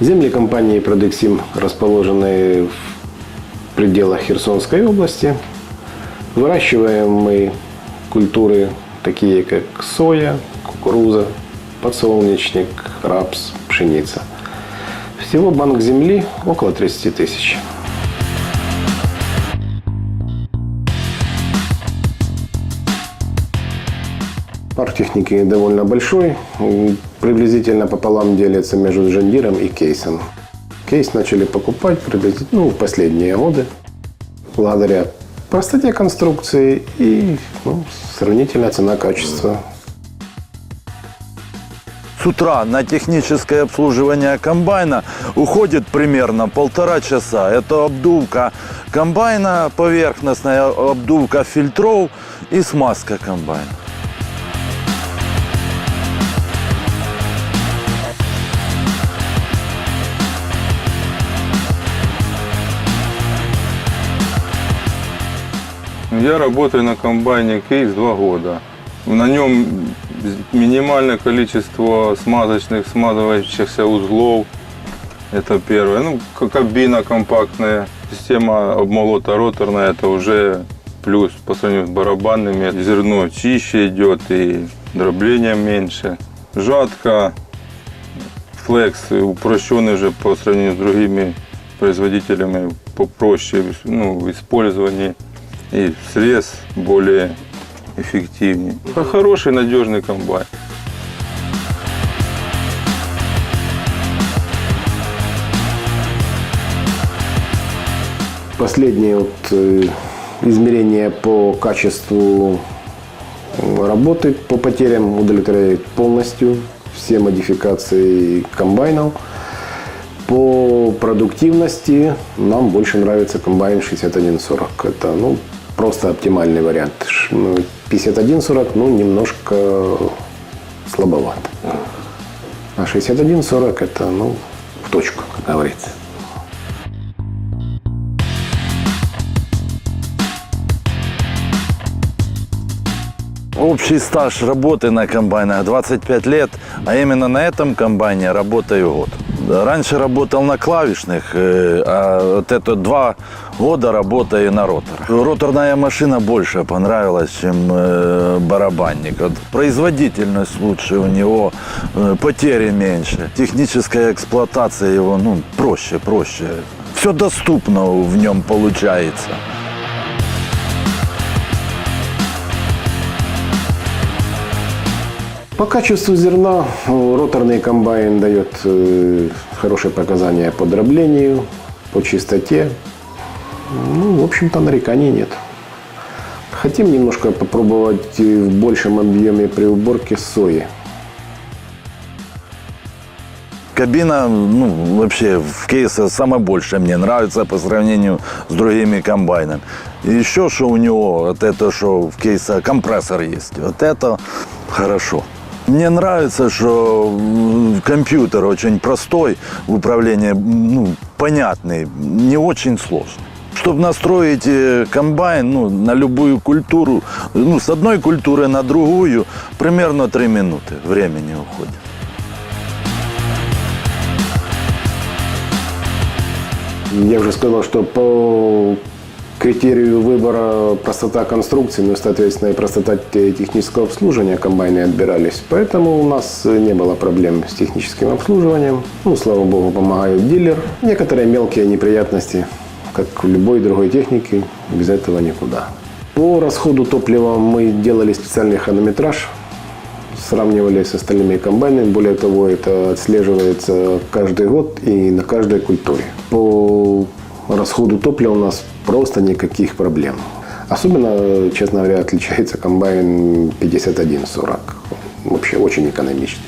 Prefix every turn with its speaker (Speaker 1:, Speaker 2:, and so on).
Speaker 1: Земли компании Продексим расположены в пределах Херсонской области. Выращиваем мы культуры такие, как соя, кукуруза, подсолнечник, рапс, пшеница. Всего банк земли около 30 тысяч. Парк техники довольно большой, приблизительно пополам делится между Джандиром и Кейсом. Кейс начали покупать приблизительно ну, в последние годы, благодаря простоте конструкции и ну, сравнительная цена-качество.
Speaker 2: С утра на техническое обслуживание комбайна уходит примерно полтора часа. Это обдувка комбайна, поверхностная обдувка фильтров и смазка комбайна.
Speaker 3: Я работаю на комбайне Кейс два года. На нем минимальное количество смазочных, смазывающихся узлов. Это первое. Ну, кабина компактная. Система обмолота роторная. Это уже плюс по сравнению с барабанными. Зерно чище идет и дробления меньше. Жатка, флекс упрощенный уже по сравнению с другими производителями попроще ну, в использовании и срез более эффективнее. Хороший надежный комбайн.
Speaker 1: Последние вот, э, измерения по качеству работы по потерям удовлетворяют полностью все модификации комбайнов. По продуктивности нам больше нравится комбайн 6140. Это ну, просто оптимальный вариант. Ш- ну, 5140 ну, немножко слабоват. А 6140 это ну, в точку, как говорится.
Speaker 2: Общий стаж работы на комбайнах 25 лет, а именно на этом комбайне работаю год. Да, Раньше работал на клавишных, э, а вот это два года работаю на роторах. Роторная машина больше понравилась, чем э, барабанник. Производительность лучше у него, э, потери меньше. Техническая эксплуатация его ну, проще, проще. Все доступно в нем получается.
Speaker 1: По качеству зерна э, роторный комбайн дает э, хорошие показания по дроблению, по чистоте. Ну, в общем-то, нареканий нет. Хотим немножко попробовать э, в большем объеме при уборке сои.
Speaker 2: Кабина, ну, вообще в кейсе самое большее мне нравится по сравнению с другими комбайнами. И еще что у него, вот это, что в кейсе компрессор есть, вот это хорошо. Мне нравится, что компьютер очень простой в управлении, ну, понятный, не очень сложный. Чтобы настроить э, комбайн ну, на любую культуру, ну, с одной культуры на другую, примерно 3 минуты времени уходит.
Speaker 1: Я уже сказал, что по критерию выбора простота конструкции, ну, соответственно, и простота те- технического обслуживания комбайны отбирались. Поэтому у нас не было проблем с техническим обслуживанием. Ну, слава богу, помогает дилер. Некоторые мелкие неприятности, как в любой другой технике, без этого никуда. По расходу топлива мы делали специальный хронометраж, сравнивали с остальными комбайнами. Более того, это отслеживается каждый год и на каждой культуре. По расходу топлива у нас просто никаких проблем. Особенно, честно говоря, отличается комбайн 5140. Вообще очень экономичный.